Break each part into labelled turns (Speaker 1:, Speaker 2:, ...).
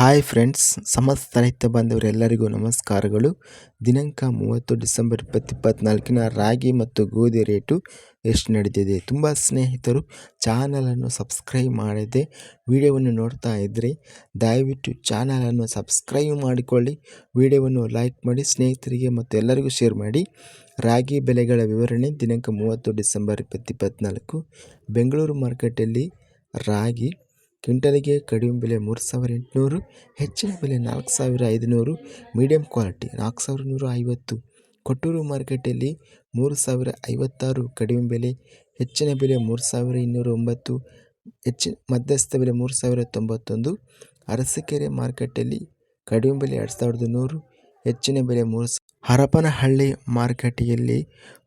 Speaker 1: Hi friends ಸಮಸ್ತ ರೈತ ಬಾಂಧವರೆಲ್ಲರಿಗೂ ನಮಸ್ಕಾರಗಳು. ದಿನಾಂಕ ಮೂವತ್ತು ಡಿಸೆಂಬರ್ ಇಪ್ಪತ್ತು ಇಪ್ಪತ್ತ್ನಾಲ್ಕಿನ ರಾಗಿ ಮತ್ತು ಗೋಧಿ ರೇಟು ಎಷ್ಟು ನಡೆದಿದೆ ತುಂಬ ಸ್ನೇಹಿತರು ಚಾನಲನ್ನು ಸಬ್ಸ್ಕ್ರೈಬ್ ಮಾಡದೆ ವಿಡಿಯೋವನ್ನು ನೋಡ್ತಾ ಇದ್ದರೆ ದಯವಿಟ್ಟು ಚಾನಲನ್ನು ಸಬ್ಸ್ಕ್ರೈಬ್ ಮಾಡಿಕೊಳ್ಳಿ. ವಿಡಿಯೋವನ್ನು ಲೈಕ್ ಮಾಡಿ, ಸ್ನೇಹಿತರಿಗೆ ಮತ್ತು ಎಲ್ಲರಿಗೂ ಶೇರ್ ಮಾಡಿ. ರಾಗಿ ಬೆಲೆಗಳ ವಿವರಣೆ ದಿನಾಂಕ ಮೂವತ್ತು ಡಿಸೆಂಬರ್ ಇಪ್ಪತ್ತು ಇಪ್ಪತ್ತ್ನಾಲ್ಕು. ಬೆಂಗಳೂರು ಮಾರ್ಕೆಟಲ್ಲಿ ರಾಗಿ ಕ್ವಿಂಟಲಿಗೆ ಕಡಿಮೆ ಬೆಲೆ ಮೂರು ಸಾವಿರ ಎಂಟುನೂರು, ಹೆಚ್ಚಿನ ಬೆಲೆ ನಾಲ್ಕು ಸಾವಿರ ಐದುನೂರು ಮೀಡಿಯಂ ಕ್ವಾಲಿಟಿ ನಾಲ್ಕು ಸಾವಿರ ನೂರ ಐವತ್ತು ಕೊಟ್ಟೂರು ಮಾರ್ಕೆಟಲ್ಲಿ ಮೂರು ಸಾವಿರ ಐವತ್ತಾರು ಕಡಿಮೆ ಬೆಲೆ, ಹೆಚ್ಚಿನ ಬೆಲೆ ಮೂರು ಸಾವಿರ ಇನ್ನೂರ ಒಂಬತ್ತು ಹೆಚ್ಚಿನ ಮಧ್ಯಸ್ಥ ಬೆಲೆ ಮೂರು ಸಾವಿರ ತೊಂಬತ್ತೊಂದು. ಅರಸೀಕೆರೆ ಮಾರ್ಕೆಟಲ್ಲಿ ಕಡಿಮೆ ಬೆಲೆ ಎರಡು ಸಾವಿರದ ನೂರು, ಹೆಚ್ಚಿನ ಬೆಲೆ ಮೂರು ಹರಪನಹಳ್ಳಿ ಮಾರುಕಟ್ಟೆಯಲ್ಲಿ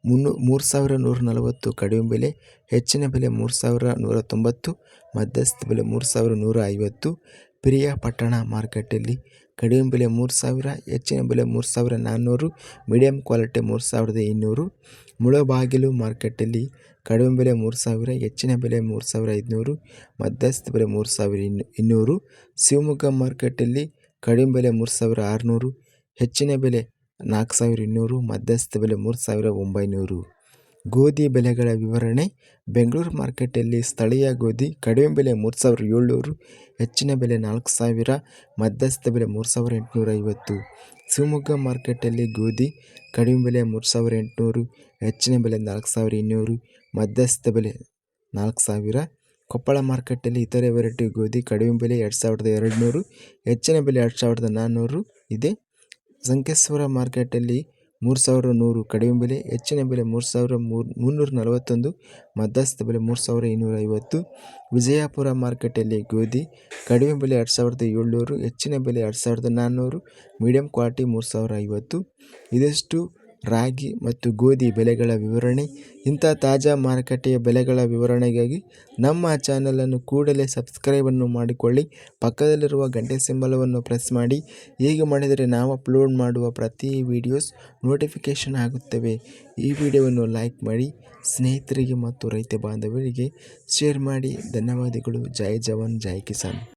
Speaker 1: ಮುನ್ನೂ, ಮೂರು ಸಾವಿರ ನೂರ ನಲವತ್ತು ಕಡಿಮೆ ಬೆಲೆ, ಹೆಚ್ಚಿನ ಬೆಲೆ ಮೂರು ಸಾವಿರ ನೂರ ತೊಂಬತ್ತು, ಮಧ್ಯಸ್ಥ ಬೆಲೆ ಮೂರು ಸಾವಿರ ನೂರ ಐವತ್ತು ಪಿರಿಯಾಪಟ್ಟಣ ಮಾರುಕಟ್ಟೆಯಲ್ಲಿ ಕಡಿಮೆ ಬೆಲೆ ಮೂರು ಸಾವಿರ, ಹೆಚ್ಚಿನ ಬೆಲೆ ಮೂರು ಸಾವಿರ ನಾನ್ನೂರು, ಮೀಡಿಯಂ ಕ್ವಾಲಿಟಿ ಮೂರು ಸಾವಿರದ ಇನ್ನೂರು ಮುಳಬಾಗಿಲು ಮಾರುಕಟ್ಟೆಯಲ್ಲಿ ಕಡಿಮೆ ಬೆಲೆ ಮೂರು ಸಾವಿರ, ಹೆಚ್ಚಿನ ಬೆಲೆ ಮೂರು ಸಾವಿರ ಐದುನೂರು, ಮಧ್ಯಸ್ಥ ಬೆಲೆ ಮೂರು ಸಾವಿರ ಇನ್ನು, ಇನ್ನೂರು, ಶಿವಮೊಗ್ಗ ಮಾರುಕಟ್ಟೆಯಲ್ಲಿ ಕಡಿಮೆ ಬೆಲೆ ಮೂರು ಸಾವಿರ ಆರುನೂರು, ಹೆಚ್ಚಿನ ಬೆಲೆ ನಾಲ್ಕು ಸಾವಿರ ಇನ್ನೂರು, ಮಧ್ಯಸ್ಥ ಬೆಲೆ ಮೂರು ಸಾವಿರ ಒಂಬೈನೂರು. ಗೋಧಿ ಬೆಲೆಗಳ ವಿವರಣೆ, ಬೆಂಗಳೂರು ಮಾರ್ಕೆಟಲ್ಲಿ ಸ್ಥಳೀಯ ಗೋಧಿ ಕಡಿಮೆ ಬೆಲೆ ಮೂರು ಸಾವಿರ ಏಳ್ನೂರು, ಹೆಚ್ಚಿನ ಬೆಲೆ ನಾಲ್ಕು ಸಾವಿರ, ಮಧ್ಯಸ್ಥ ಬೆಲೆ ಮೂರು ಸಾವಿರ ಎಂಟುನೂರ ಐವತ್ತು ಶಿವಮೊಗ್ಗ ಮಾರ್ಕೆಟಲ್ಲಿ ಗೋಧಿ ಕಡಿಮೆ ಬೆಲೆ ಮೂರು ಸಾವಿರ ಎಂಟುನೂರು, ಹೆಚ್ಚಿನ ಬೆಲೆ ನಾಲ್ಕು ಸಾವಿರ ಇನ್ನೂರು, ಮಧ್ಯಸ್ಥ ಬೆಲೆ ನಾಲ್ಕು ಸಾವಿರ. ಕೊಪ್ಪಳ ಮಾರ್ಕೆಟಲ್ಲಿ ಇತರೆ ವೆರೈಟಿ ಗೋಧಿ ಕಡಿಮೆ ಬೆಲೆ ಎರಡು ಸಾವಿರದ ಎರಡು ನೂರು ಹೆಚ್ಚಿನ ಬೆಲೆ ಎರಡು ಸಾವಿರದ ನಾನ್ನೂರು ಇದೆ. ಸಂಕೇಶ್ವರ ಮಾರ್ಕೆಟಲ್ಲಿ ಮೂರು ಸಾವಿರ ನೂರು, ಕಡಿಮೆ ಬೆಲೆ, ಹೆಚ್ಚಿನ ಬೆಲೆ ಮೂರು ಸಾವಿರ ಮೂರು, ಮುನ್ನೂರ ನಲವತ್ತೊಂದು, ಮಧ್ಯಸ್ಥ ಬೆಲೆ ಮೂರು ಸಾವಿರ ಇನ್ನೂರ ಐವತ್ತು, ವಿಜಯಪುರ ಮಾರ್ಕೆಟಲ್ಲಿ ಗೋಧಿ, ಕಡಿಮೆ ಬೆಲೆ ಎರಡು ಸಾವಿರದ ಏಳ್ನೂರು, ಹೆಚ್ಚಿನ ಬೆಲೆ ಎರಡು ಸಾವಿರದ ನಾನ್ನೂರು ಮೀಡಿಯಂ ಕ್ವಾಲಿಟಿ ಮೂರು ಸಾವಿರ ಐವತ್ತು. ಇದಿಷ್ಟು ರಾಗಿ ಮತ್ತು ಗೋಧಿ ಬೆಲೆಗಳ ವಿವರಣೆ, ಇಂಥ ತಾಜಾ ಮಾರುಕಟ್ಟೆಯ ಬೆಲೆಗಳ ವಿವರಣೆಗಾಗಿ ನಮ್ಮ ಚಾನಲನ್ನು ಕೂಡಲೇ ಸಬ್ಸ್ಕ್ರೈಬನ್ನು ಮಾಡಿಕೊಳ್ಳಿ. ಪಕ್ಕದಲ್ಲಿರುವ ಗಂಟೆ ಸಿಂಬಲವನ್ನು ಪ್ರೆಸ್ ಮಾಡಿ. ಹೀಗೆ ಮಾಡಿದರೆ ನಾವು ಅಪ್ಲೋಡ್ ಮಾಡುವ ಪ್ರತಿ ವಿಡಿಯೋಸ್ ನೋಟಿಫಿಕೇಷನ್ ಆಗುತ್ತವೆ. ಈ ವಿಡಿಯೋವನ್ನು ಲೈಕ್ ಮಾಡಿ. ಸ್ನೇಹಿತರಿಗೆ ಮತ್ತು ರೈತ ಬಾಂಧವರಿಗೆ ಶೇರ್ ಮಾಡಿ. ಧನ್ಯವಾದಗಳು. ಜೈ ಜವಾನ್, ಜೈ ಕಿಸಾನ್.